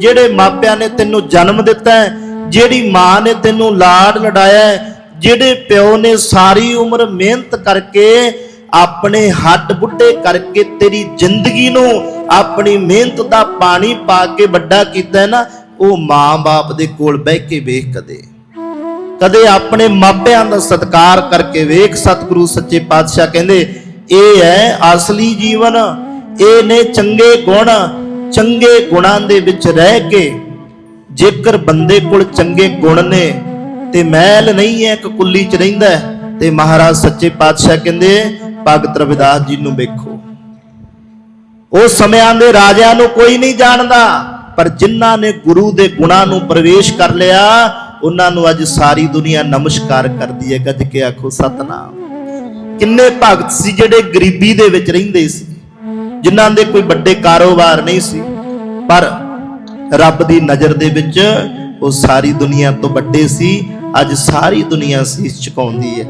ਜਿਹੜੇ ਮਾਪਿਆਂ ਨੇ ਤੈਨੂੰ ਜਨਮ ਦਿੱਤਾ ਹੈ, ਜਿਹੜੀ ਮਾਂ ਨੇ ਤੈਨੂੰ ਲਾਡ ਲੜਾਇਆ ਹੈ, ਜਿਹੜੇ ਪਿਓ ਨੇ ਸਾਰੀ ਉਮਰ ਮਿਹਨਤ ਕਰਕੇ ਆਪਣੇ ਹੱਡ ਬੁੱਢੇ ਕਰਕੇ ਤੇਰੀ ਜ਼ਿੰਦਗੀ ਨੂੰ ਆਪਣੀ ਮਿਹਨਤ ਦਾ ਪਾਣੀ ਪਾ ਕੇ ਵੱਡਾ ਕੀਤਾ ਹੈ ਨਾ, ਉਹ ਮਾਂ-ਬਾਪ ਦੇ ਕੋਲ ਬਹਿ ਕੇ ਵੇਖ ਕਦੇ। ਕਦੇ ਆਪਣੇ ਮਾਪਿਆਂ ਦਾ ਸਤਿਕਾਰ ਕਰਕੇ ਵੇਖ, ਸਤਿਗੁਰੂ ਸੱਚੇ ਪਾਤਸ਼ਾਹ ਕਹਿੰਦੇ, ਇਹ ਹੈ ਅਸਲੀ ਜੀਵਨ, ਇਹ ਨੇ ਚੰਗੇ ਗੁਣ ਚੰਗੇ ਗੁਣਾਂ ਦੇ ਵਿੱਚ ਰਹਿ ਕੇ ਜੇਕਰ ਬੰਦੇ ਕੋਲ ਚੰਗੇ ਗੁਣ ਨੇ ਤੇ ਮਹਿਲ ਨਹੀਂ ਹੈ, ਇੱਕ ਕੁੱਲੀ ਚ ਰਹਿੰਦਾ ਤੇ ਮਹਾਰਾਜ ਸੱਚੇ ਪਾਤਸ਼ਾਹ ਕਹਿੰਦੇ ਭਗਤ ਰਵਿਦਾਸ ਜੀ ਨੂੰ ਵੇਖੋ। ਉਹ ਸਮਿਆਂ ਦੇ ਰਾਜਿਆਂ ਨੂੰ ਕੋਈ ਨਹੀਂ ਜਾਣਦਾ, ਪਰ ਜਿਨ੍ਹਾਂ ਨੇ ਗੁਰੂ ਦੇ ਗੁਣਾਂ ਨੂੰ ਪ੍ਰਵੇਸ਼ ਕਰ ਲਿਆ, ਉਹਨਾਂ ਨੂੰ ਅੱਜ ਸਾਰੀ ਦੁਨੀਆ ਨਮਸਕਾਰ ਕਰਦੀ ਹੈ। ਗੱਜ ਕੇ ਆਖੋ, ਸਤਨਾਮ। ਕਿੰਨੇ ਭਗਤ ਸੀ ਜਿਹੜੇ ਗਰੀਬੀ ਦੇ ਵਿੱਚ ਰਹਿੰਦੇ ਸੀ। ਜਿਨ੍ਹਾਂ ਦੇ ਕੋਈ ਵੱਡੇ ਕਾਰੋਬਾਰ ਨਹੀਂ ਸੀ, ਪਰ ਰੱਬ ਦੀ ਨਜ਼ਰ ਦੇ ਵਿੱਚ ਉਹ ਸਾਰੀ ਦੁਨੀਆ ਤੋਂ ਵੱਡੇ ਸੀ, ਅੱਜ ਸਾਰੀ ਦੁਨੀਆ ਸੀਸ ਝੁਕਾਉਂਦੀ ਹੈ।